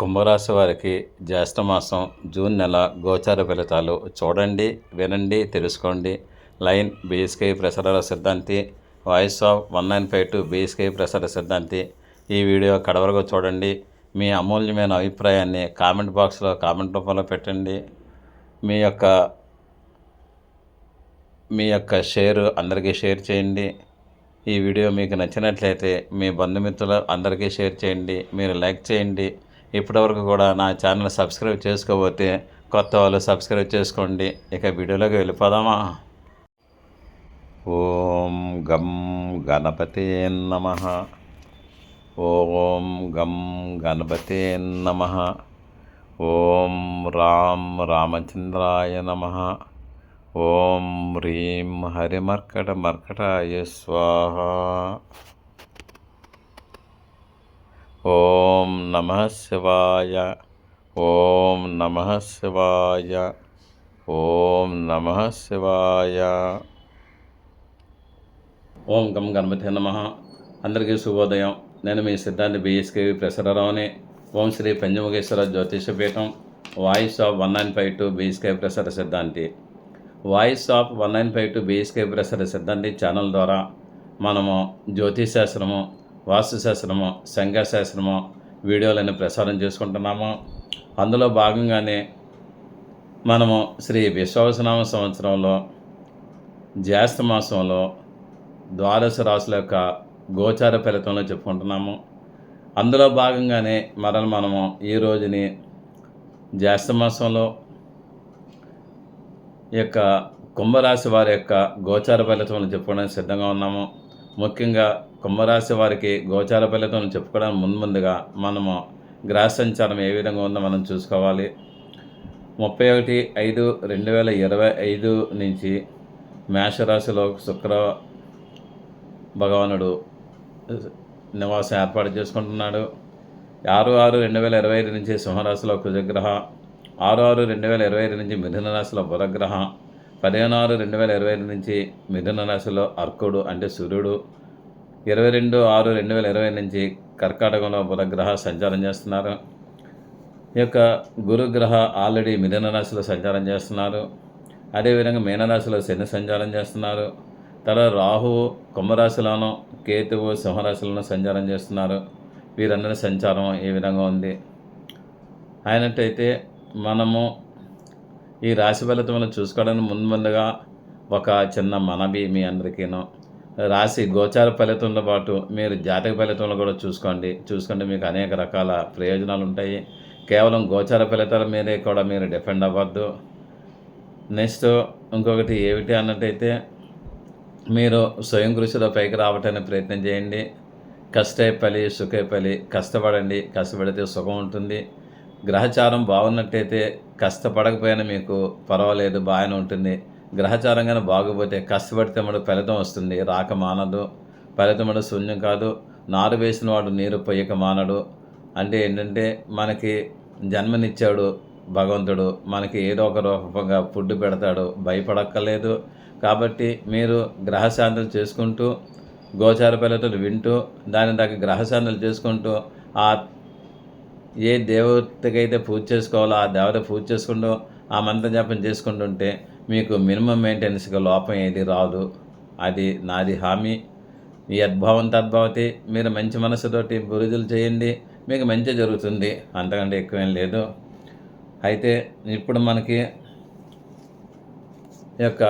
కుంభరాశి వారికి జ్యేష్ఠ మాసం జూన్ నెల గోచార ఫలితాలు చూడండి వినండి తెలుసుకోండి. Line BSK Prasara Siddhanti voice of one nine five two BSK Prasara Siddhanti. ఈ వీడియో కడవరకు చూడండి. మీ అమూల్యమైన అభిప్రాయాన్ని కామెంట్ బాక్స్లో కామెంట్ రూపంలో పెట్టండి. మీ యొక్క మీ యొక్క షేర్ అందరికీ షేర్ చేయండి. ఈ వీడియో మీకు నచ్చినట్లయితే మీ బంధుమిత్రులు అందరికీ షేర్ చేయండి. మీరు లైక్ చేయండి. ఇప్పటివరకు కూడా నా ఛానల్ సబ్స్క్రైబ్ చేసుకోకపోతే కొత్త వాళ్ళు సబ్స్క్రైబ్ చేసుకోండి. ఇక వీడియోలోకి వెళ్ళిపోదామా? ఓం గం గణపతే నమ. ఓం గం గణపతే నమ. ఓం రాం రామచంద్రాయ నమ. ఓం హ్రీం హరిమర్కట మర్కటాయ స్వాహ. ఓం నమ శివాయ. ఓం నమ శివాయ. ఓం నమ శివాయ. ఓం గం గణపతి నమ. అందరికీ శుభోదయం. నేను మీ సిద్ధాంతి BSKV ప్రసరరావుని. Om Shri Panchamukheshwara Jyotishapeetham voice of one nine five two BSK Prasara Siddhanti. Voice of one nine five two BSK Prasara Siddhanti channel ద్వారా మనము జ్యోతిష్ శాస్త్రము వాస్తుశాస్త్రము సంఖ్యాశాస్త్రము వీడియోలను ప్రసారం చేసుకుంటున్నాము. అందులో భాగంగానే మనము శ్రీ విశ్వాసనామ సంవత్సరంలో జ్యేష్ఠ మాసంలో ద్వాదశ రాశుల యొక్క గోచార ఫలితంలో చెప్పుకుంటున్నాము. అందులో భాగంగానే మరల మనము ఈ రోజుని జ్యేష్ఠ మాసంలో యొక్క కుంభరాశి వారి యొక్క గోచార ఫలితంలో చెప్పుకోవడానికి సిద్ధంగా ఉన్నాము. ముఖ్యంగా కుంభరాశి వారికి గోచార ఫలితాలను చెప్పుకోవడానికి ముందు ముందుగా మనము గ్రహ సంచారం ఏ విధంగా ఉందో మనం చూసుకోవాలి. ముప్పై ఒకటి ఐదు రెండు వేల ఇరవై ఐదు నుంచి మేషరాశిలో శుక్ర భగవానుడు నివాసం ఏర్పాటు చేసుకుంటున్నాడు. ఆరు ఆరు రెండు వేల ఇరవై ఐదు నుంచి సింహరాశిలో కుజగ్రహ ఆరు ఆరు రెండు వేల ఇరవై ఐదు నుంచి మిథున రాశిలో బుధగ్రహ పదిహేను ఆరు రెండు వేల ఇరవై ఐదు నుంచి మిథున రాశిలో అర్కుడు అంటే సూర్యుడు ఇరవై రెండు ఆరు రెండు వేల ఇరవై నుంచి కర్కాటకంలో బుధగ్రహ సంచారం చేస్తున్నారు. ఈ యొక్క గురుగ్రహ ఆల్రెడీ మిథున రాశిలో సంచారం చేస్తున్నారు. అదేవిధంగా మీనరాశిలో శని సంచారం చేస్తున్నారు. తర్వాత రాహువు కుంభరాశిలోనూ కేతువు సింహరాశిలోనూ సంచారం చేస్తున్నారు. వీరందరి సంచారం ఏ విధంగా ఉంది. అయినట్టయితే మనము ఈ రాశి ఫలితములను చూసుకోవడానికి ముందు ముందుగా ఒక చిన్న మనవి మీ అందరికీను. రాశి గోచార ఫలితంతో పాటు మీరు జాతక ఫలితంలో కూడా చూసుకోండి. చూసుకుంటే మీకు అనేక రకాల ప్రయోజనాలు ఉంటాయి. కేవలం గోచార ఫలితాల మీదే కూడా మీరు డిపెండ్ అవ్వద్దు. నెక్స్ట్ ఇంకొకటి ఏమిటి అన్నట్టయితే మీరు స్వయం కృషిలో పైకి రావటానికి ప్రయత్నం చేయండి. కష్టే పలి సుఖే పలి కష్టపడండి. కష్టపడితే సుఖం ఉంటుంది. గ్రహచారం బాగున్నట్టయితే కష్టపడకపోయినా మీకు పర్వాలేదు బాగానే ఉంటుంది. గ్రహచారం బాగుపోతే కష్టపడితే మన ఫలితం వస్తుంది. రాక మానదు. ఫలితముడు శూన్యం కాదు. నారు వేసిన వాడు నీరు పొయ్యక మానడు. అంటే ఏంటంటే మనకి జన్మనిచ్చాడు భగవంతుడు. మనకి ఏదో ఒక రూపంగా ఫుడ్ పెడతాడు. భయపడక్కర్లేదు. కాబట్టి మీరు గ్రహశాంతులు చేసుకుంటూ గోచార ఫలితాలు వింటూ దాని దగ్గర గ్రహశాంతులు చేసుకుంటూ ఆ ఏ దేవతకైతే పూజ చేసుకోవాలో ఆ దేవత పూజ చేసుకుంటూ ఆ మంత్ర జపం చేసుకుంటుంటే మీకు మినిమం మెయింటెనెన్స్గా లోపం ఏది రాదు. అది నాది హామీ. మీ యద్భావం తద్భావతి మీరు మంచి మనసుతోటి బురుజులు చేయండి మీకు మంచి జరుగుతుంది. అంతకంటే ఎక్కువేం లేదు. అయితే ఇప్పుడు మనకి ఈ యొక్క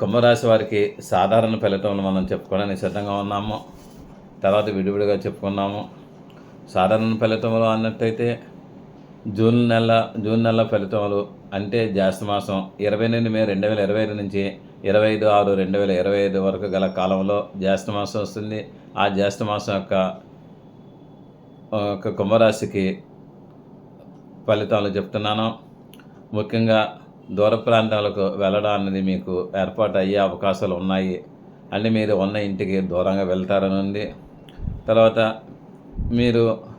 కుంభరాశి వారికి సాధారణ ఫలితంలో మనం చెప్పుకోవడానికి సిద్ధంగా ఉన్నాము. తర్వాత విడివిడిగా చెప్పుకున్నాము. సాధారణ ఫలితంలో అన్నట్టయితే జూన్ నెల జూన్ నెల ఫలితాలు అంటే జ్యేష్ఠ మాసం ఇరవై ఎనిమిది మే రెండు వేల ఇరవై ఐదు నుంచి ఇరవై ఐదు ఆరు రెండు వేల ఇరవై ఐదు వరకు గల కాలంలో జ్యేష్ఠ మాసం వస్తుంది. ఆ జ్యేష్ఠ మాసం యొక్క ఒక కుంభరాశికి ఫలితాలు చెప్తున్నాను. ముఖ్యంగా దూర ప్రాంతాలకు వెళ్ళడం అనేది మీకు ఏర్పాటు అయ్యే అవకాశాలు ఉన్నాయి. అంటే మీరు ఉన్న ఇంటికి దూరంగా వెళ్తారని ఉంది తర్వాత మీరు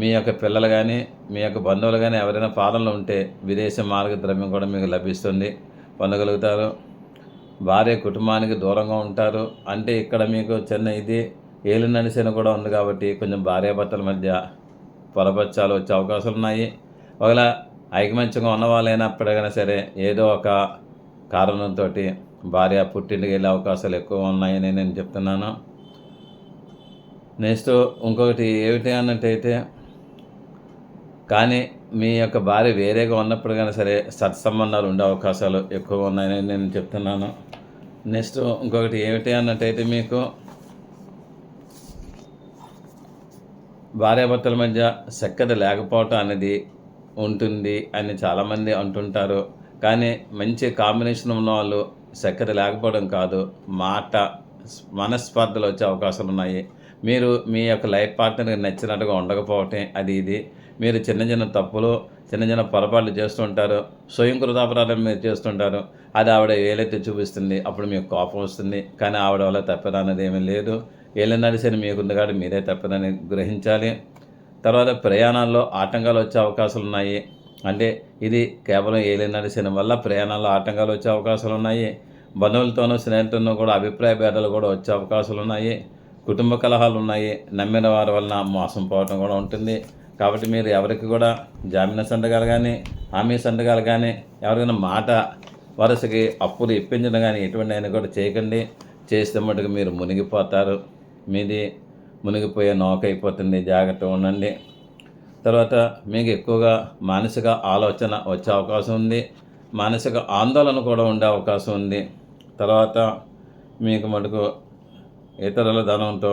మీ యొక్క పిల్లలు కానీ మీ యొక్క బంధువులు కానీ ఎవరైనా పాలనలో ఉంటే విదేశీ మార్గద్రవ్యం కూడా మీకు లభిస్తుంది పొందగలుగుతారు. భార్య కుటుంబానికి దూరంగా ఉంటారు. అంటే ఇక్కడ మీకు చిన్న ఇది ఏలు నడిసిన కూడా ఉంది కాబట్టి కొంచెం భార్యాభర్తల మధ్య పొరపచ్చాలు వచ్చే అవకాశాలు ఉన్నాయి. ఒకవేళ ఐకమంచంగా ఉన్న వాళ్ళైనప్పటికైనా సరే ఏదో ఒక కారణంతో భార్య పుట్టింటికి వెళ్ళే అవకాశాలు ఎక్కువ ఉన్నాయని నేను చెప్తున్నాను. నెక్స్ట్ ఇంకొకటి ఏమిటి అన్నట్టయితే కానీ మీ యొక్క భార్య వేరేగా ఉన్నప్పుడు కానీ సరే సత్సంబంధాలు ఉండే అవకాశాలు ఎక్కువగా ఉన్నాయని నేను చెప్తున్నాను. నెక్స్ట్ ఇంకొకటి ఏమిటి అన్నట్టయితే మీకు భార్యాభర్తల మధ్య చక్కద లేకపోవటం అనేది ఉంటుంది అని చాలామంది అంటుంటారు. కానీ మంచి కాంబినేషన్ ఉన్న వాళ్ళు చక్కద లేకపోవడం కాదు. మాట మనస్పర్ధలు వచ్చే అవకాశాలు ఉన్నాయి. మీరు మీ యొక్క లైఫ్ పార్ట్నర్కి నచ్చినట్టుగా ఉండకపోవటం అది ఇది. మీరు చిన్న చిన్న తప్పులు చిన్న చిన్న పొరపాట్లు చేస్తుంటారు స్వయం కృతాపరాధం మీరు చేస్తుంటారు అది ఆవిడ ఏలైతే చూపిస్తుంది. అప్పుడు మీకు కోపం వస్తుంది. కానీ ఆవిడ వల్ల తప్పదన్నది ఏమీ లేదు. ఏళ్ళ మీకు మీకుంది కాబట్టి మీరే తప్పదని గ్రహించాలి. తర్వాత ప్రయాణాల్లో ఆటంకాలు వచ్చే అవకాశాలు ఉన్నాయి. అంటే ఇది కేవలం ఏలి నడిచిన వల్ల ప్రయాణాల్లో ఆటంకాలు వచ్చే అవకాశాలు ఉన్నాయి. బంధువులతోనూ స్నేహితులతోనూ కూడా అభిప్రాయ భేదాలు కూడా వచ్చే అవకాశాలు ఉన్నాయి. కుటుంబ కలహాలు ఉన్నాయి. నమ్మిన వారి వలన మోసం పోవడం కూడా ఉంటుంది. కాబట్టి మీరు ఎవరికి కూడా జామీన సంతకాలు కానీ హామీ సంతకాలు కానీ ఎవరికైనా మాట వరుసకి అప్పులు ఇప్పించడం కానీ ఎటువంటి అయినా కూడా చేయకండి. చేస్తే మటుకు మీరు మునిగిపోతారు. మీది మునిగిపోయే నౌక అయిపోతుంది జాగ్రత్తగా ఉండండి. తర్వాత మీకు ఎక్కువగా మానసిక ఆలోచన వచ్చే అవకాశం ఉంది. మానసిక ఆందోళన కూడా ఉండే అవకాశం ఉంది. తర్వాత మీకు మటుకు ఇతరుల ధనంతో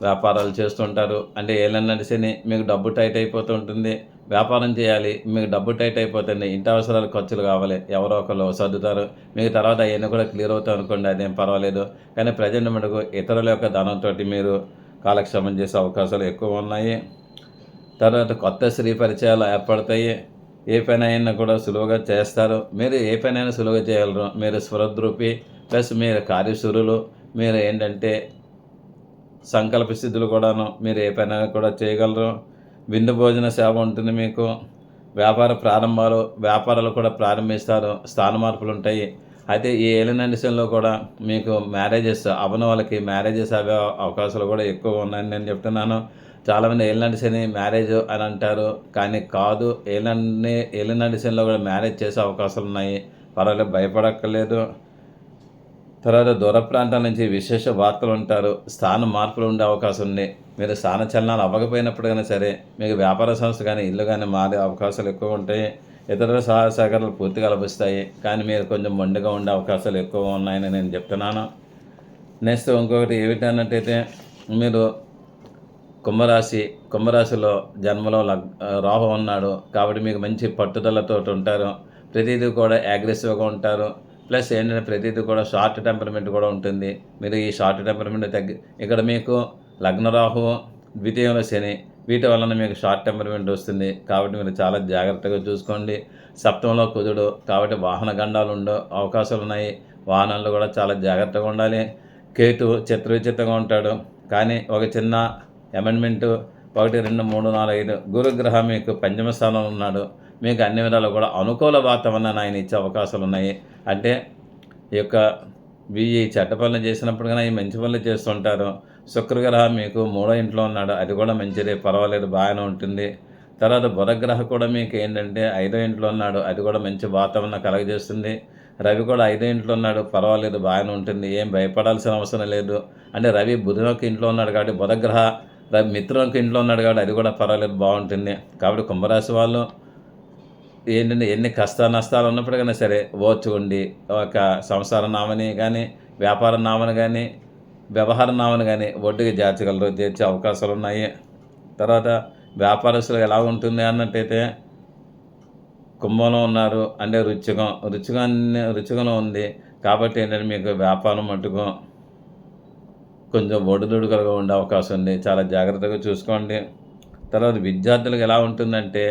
వ్యాపారాలు చేస్తుంటారు. అంటే ఏళ్ళని నడిచిని మీకు డబ్బు టైట్ అయిపోతూ ఉంటుంది. వ్యాపారం చేయాలి మీకు డబ్బు టైట్ అయిపోతుంది. ఇంటి అవసరాలు ఖర్చులు కావాలి. ఎవరో ఒకరు సర్దుతారు. మీకు తర్వాత అవన్నీ కూడా క్లియర్ అవుతాయి అనుకోండి అదేం పర్వాలేదు. కానీ ప్రజెంట్ మటుకు ఇతరుల యొక్క ధనంతో మీరు కాలక్షేమం చేసే అవకాశాలు ఎక్కువ ఉన్నాయి. తర్వాత కొత్త స్త్రీ పరిచయాలు ఏర్పడతాయి. ఏ పని అయినా కూడా సులువుగా చేస్తారు. మీరు ఏ పని అయినా సులువుగా చేయగలరు. మీరు స్వరద్రూపి ప్లస్ మీరు కార్యశూరులు. మీరు ఏంటంటే సంకల్ప సిద్ధులు కూడాను మీరు ఏ పని కూడా చేయగలరు. విందు భోజన సేవ ఉంటుంది మీకు. వ్యాపార ప్రారంభాలు వ్యాపారాలు కూడా ప్రారంభిస్తారు. స్థాన మార్పులు ఉంటాయి. అయితే ఈ ఏలినండిసంలో కూడా మీకు మ్యారేజెస్ అవన వాళ్ళకి మ్యారేజెస్ అవే అవకాశాలు కూడా ఎక్కువ ఉన్నాయని నేను చెప్తున్నాను. చాలామంది ఏలినండిసని మ్యారేజ్ అని అంటారు. కానీ కాదు ఏలినాటి ఏలినాటి కూడా మ్యారేజ్ చేసే అవకాశాలు ఉన్నాయి. పర్వాలేదు భయపడక్కర్లేదు. తర్వాత దూర ప్రాంతాల నుంచి విశేష వార్తలు ఉంటారు. స్థాన మార్పులు ఉండే అవకాశం ఉంది. మీరు స్థాన చలనాలు అవ్వకపోయినప్పుడు సరే మీకు వ్యాపార సంస్థ కానీ ఇల్లు కానీ మారే అవకాశాలు ఎక్కువ ఉంటాయి. ఇతర సహాయ సహకారాలు పూర్తిగా లభిస్తాయి కానీ మీరు కొంచెం మొండిగా ఉండే అవకాశాలు ఎక్కువ ఉన్నాయని నేను చెప్తున్నాను. నెక్స్ట్ ఇంకొకటి ఏమిటన్నట్టయితే మీరు కుంభరాశి కుంభరాశిలో జన్మలో లగ్ రాహు ఉన్నాడు. కాబట్టి మీకు మంచి పట్టుదలతో ఉంటారు. ప్రతిదీ కూడా అగ్రెసివ్గా ఉంటారు. ప్లస్ ఏంటంటే ప్రతిదీ కూడా షార్ట్ టెంపర్మెంట్ కూడా ఉంటుంది. మీరు ఈ షార్ట్ టెంపర్మెంట్ తగ్గి ఇక్కడ మీకు లగ్నరాహు ద్వితీయంలో శని వీటి వలన మీకు షార్ట్ టెంపర్మెంట్ వస్తుంది. కాబట్టి మీరు చాలా జాగ్రత్తగా చూసుకోండి. సప్తంలో కుదుడు కాబట్టి వాహన గండాలు ఉండే అవకాశాలు ఉన్నాయి. వాహనాల్లో కూడా చాలా జాగ్రత్తగా ఉండాలి. కేతు చిత్ర విచిత్రంగా ఉంటాడు. కానీ ఒక చిన్న అమెండ్మెంటు ఒకటి రెండు మూడు నాలుగు ఐదు గురుగ్రహం మీకు పంచమ స్థానంలో ఉన్నాడు. మీకు అన్ని విధాలు కూడా అనుకూల వాతావరణాన్ని ఆయన ఇచ్చే అవకాశాలు ఉన్నాయి. అంటే ఈ యొక్క ఈ చెడ్డ పనులు చేసినప్పుడు కానీ ఈ మంచి పనులు చేస్తుంటారు. శుక్రగ్రహ మీకు మూడో ఇంట్లో ఉన్నాడు. అది కూడా మంచిదే. పర్వాలేదు బాగానే ఉంటుంది. తర్వాత బుధగ్రహ కూడా మీకు ఏంటంటే ఐదో ఇంట్లో ఉన్నాడు. అది కూడా మంచి వాతావరణం కలగజేస్తుంది. రవి కూడా ఐదో ఇంట్లో ఉన్నాడు. పర్వాలేదు బాగానే ఉంటుంది. ఏం భయపడాల్సిన అవసరం లేదు. అంటే రవి బుధునొక్క ఇంట్లో ఉన్నాడు కాబట్టి బుధగ్రహ రవి మిత్రునికి ఇంట్లో ఉన్నాడు కాబట్టి అది కూడా పర్వాలేదు బాగుంటుంది. కాబట్టి కుంభరాశి వాళ్ళు ఏంటంటే ఎన్ని కష్ట నష్టాలు ఉన్నప్పటికైనా సరే ఓర్చుకోండి ఒక సంసార నామని కానీ వ్యాపార నామని కానీ వ్యవహార నామని కానీ ఒడ్డుగా చేర్చగలరు చేర్చే అవకాశాలు ఉన్నాయి. తర్వాత వ్యాపారస్తులు ఎలా ఉంటుంది అన్నట్టయితే కుంభంలో ఉన్నారు. అంటే రుచికం రుచికాన్ని రుచికంలో ఉంది. కాబట్టి ఏంటంటే మీకు వ్యాపారం మట్టుకు కొంచెం ఒడిదుడుకలుగా ఉండే అవకాశం ఉంది. చాలా జాగ్రత్తగా చూసుకోండి. తర్వాత విద్యార్థులకు ఎలా ఉంటుందంటే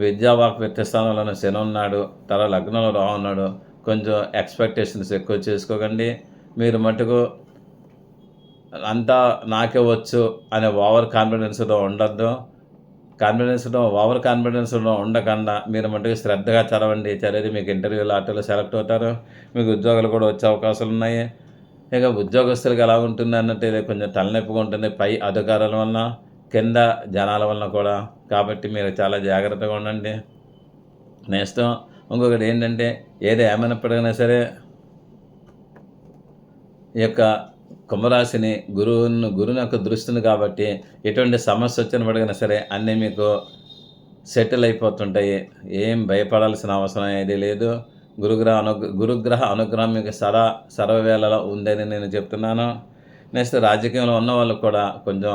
విద్యావాక్ వ్యక్తిస్థానంలో శని ఉన్నాడు తర్వాత లగ్నంలో రావు ఉన్నాడు. కొంచెం ఎక్స్పెక్టేషన్స్ ఎక్కువ చేసుకోకండి. మీరు మటుకు అంతా నాకే వచ్చు అనే ఓవర్ కాన్ఫిడెన్స్తో ఉండద్దు. కాన్ఫిడెన్స్లో ఓవర్ కాన్ఫిడెన్స్లో ఉండకుండా మీరు మటుకు శ్రద్ధగా చదవండి. చదివి మీకు ఇంటర్వ్యూలు ఆటలు సెలెక్ట్ అవుతారు. మీకు ఉద్యోగాలు కూడా వచ్చే అవకాశాలు ఉన్నాయి. ఇక ఉద్యోగస్తులకు ఎలా ఉంటుంది అన్నట్టు కొంచెం తలనొప్పిగా ఉంటుంది. పై అధికారుల వల్ల కింద జనాల వలన కూడా. కాబట్టి మీరు చాలా జాగ్రత్తగా ఉండండి. నెక్స్ట్ ఇంకొకటి ఏంటంటే ఏది ఏమైనప్పటికైనా సరే ఈ యొక్క కుంభరాశిని గురువును గురువుని యొక్క దృష్టిని కాబట్టి ఎటువంటి సమస్య వచ్చినప్పటికైనా సరే అన్నీ మీకు సెటిల్ అయిపోతుంటాయి. ఏం భయపడాల్సిన అవసరం ఏది లేదు. గురుగ్రహ అను గురుగ్రహ అనుగ్రహం మీకు సదా సర్వవేళలో ఉందని నేను చెప్తున్నాను. నెక్స్ట్ రాజకీయంలో ఉన్న వాళ్ళు కూడా కొంచెం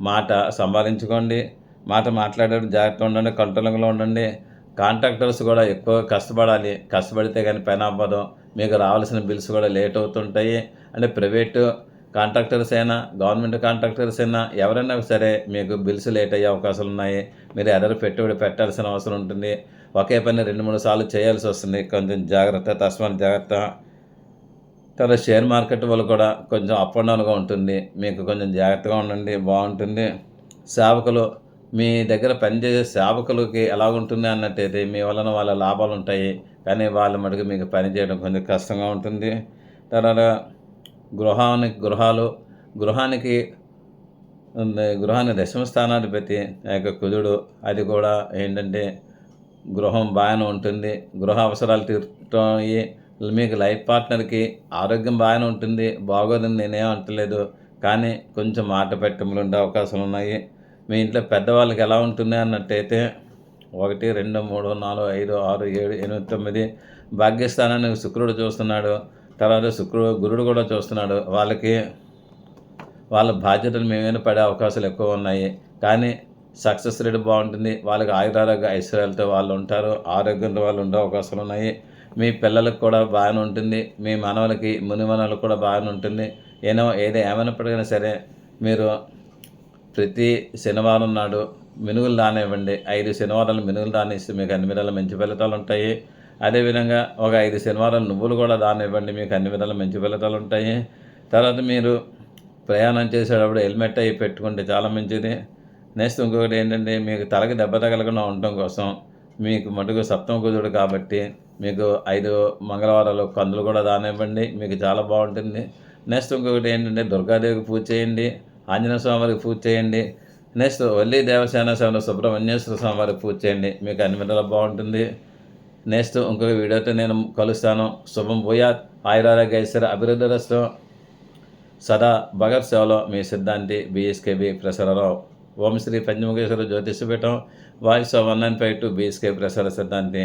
మాట సంభాలించుకోండి. మాట మాట్లాడేటప్పుడు జాగ్రత్తగా ఉండండి కంట్రోలింగ్లో ఉండండి. కాంట్రాక్టర్స్ కూడా ఎక్కువ కష్టపడాలి. కష్టపడితే కానీ పని అవ్వదు మీకు రావాల్సిన బిల్స్ కూడా లేట్ అవుతుంటాయి. అంటే ప్రైవేటు కాంట్రాక్టర్స్ అయినా గవర్నమెంట్ కాంట్రాక్టర్స్ అయినా ఎవరైనా సరే మీకు బిల్స్ లేట్ అయ్యే అవకాశాలు ఉన్నాయి. మీరు ఎదరు పెట్టుబడి పెట్టాల్సిన అవసరం ఉంటుంది. ఒకే పని రెండు మూడు సార్లు చేయాల్సి వస్తుంది. కొంచెం జాగ్రత్త తస్మాత్ జాగ్రత్త. తర్వాత షేర్ మార్కెట్ వల్ల కూడా కొంచెం అప్ అండ్ డౌన్గా ఉంటుంది. మీకు కొంచెం జాగ్రత్తగా ఉండండి బాగుంటుంది. సేవకులు మీ దగ్గర పనిచేసే సేవకులకి ఎలా ఉంటుంది అన్నట్టయితే మీ వలన వాళ్ళ లాభాలు ఉంటాయి. కానీ వాళ్ళ మటుకు మీకు పని చేయడం కొంచెం కష్టంగా ఉంటుంది. తర్వాత గృహానికి గృహాలు గృహానికి గృహాన్ని దశమ స్థానాధిపతి ఆ యొక్క కుజుడు అది కూడా ఏంటంటే గృహం బాగానే ఉంటుంది. గృహ అవసరాలు తీరుతాయి మీకు లైఫ్ పార్ట్నర్కి ఆరోగ్యం బాగానే ఉంటుంది బాగోదని నేనేం అంటలేదు. కానీ కొంచెం మాట పెట్టములు ఉండే అవకాశాలు ఉన్నాయి. మీ ఇంట్లో పెద్దవాళ్ళకి ఎలా ఉంటుంది అన్నట్టయితే ఒకటి రెండు మూడు నాలుగు ఐదు ఆరు ఏడు ఎనిమిది తొమ్మిది భాగ్యస్థానాన్ని శుక్రుడు చూస్తున్నాడు. తర్వాత శుక్రుడు గురుడు కూడా చూస్తున్నాడు. వాళ్ళకి వాళ్ళ బాధ్యతలు మేమైనా పడే అవకాశాలు ఎక్కువ ఉన్నాయి. కానీ సక్సెస్ రేట్ బాగుంటుంది. వాళ్ళకి ఆయురారోగ్య ఐశ్వర్యాలతో వాళ్ళు ఉంటారు. ఆరోగ్యంతో వాళ్ళు ఉండే అవకాశాలు ఉన్నాయి. మీ పిల్లలకు కూడా బాగానే ఉంటుంది. మీ మనవలకి మునిమనవలకు కూడా బాగానే ఉంటుంది. ఏనో ఏదో ఏమైనప్పటికైనా సరే మీరు ప్రతి శనివారం నాడు మినుగులు దానివ్వండి ఐదు శనివారాలు మినుగులు దానిస్తే మీకు అన్ని విధాల మంచి ఫలితాలు ఉంటాయి. అదేవిధంగా ఒక ఐదు శనివారాలు నువ్వులు కూడా దానివ్వండి మీకు అన్ని విధాల మంచి ఫలితాలు ఉంటాయి. తర్వాత మీరు ప్రయాణం చేసేటప్పుడు హెల్మెట్ అవి పెట్టుకుంటే చాలా మంచిది. నెక్స్ట్ ఇంకొకటి ఏంటంటే మీకు తలకి దెబ్బ తగలకుండా ఉండటం కోసం మీకు మటుకు సప్తమ కుదుడు కాబట్టి మీకు ఐదు మంగళవారాలు కందులు కూడా దానివ్వండి మీకు చాలా బాగుంటుంది. నెక్స్ట్ ఇంకొకటి ఏంటంటే దుర్గాదేవికి పూజ చేయండి. ఆంజనేయ స్వామివారికి పూజ చేయండి. నెక్స్ట్ వల్లి దేవసేన స్వామి సుబ్రహ్మణ్యేశ్వర స్వామివారికి పూజ చేయండి. మీకు అన్ని విధాలా బాగుంటుంది. నెక్స్ట్ ఇంకొక వీడియోతో నేను కలుస్తాను. శుభం భూయాత్. ఆయురారోగ్య ఐశ్వర్య అభివృద్ధి రస్తం. సదా భగత్ సేవలో మీ Siddhanti BSKB Prasararao. Om Shri Panchamukheshwara Jyotishyapeetham voice of one nine five two BSK Prasara Siddhanti.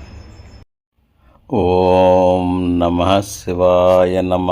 Om నమ శివాయ నమ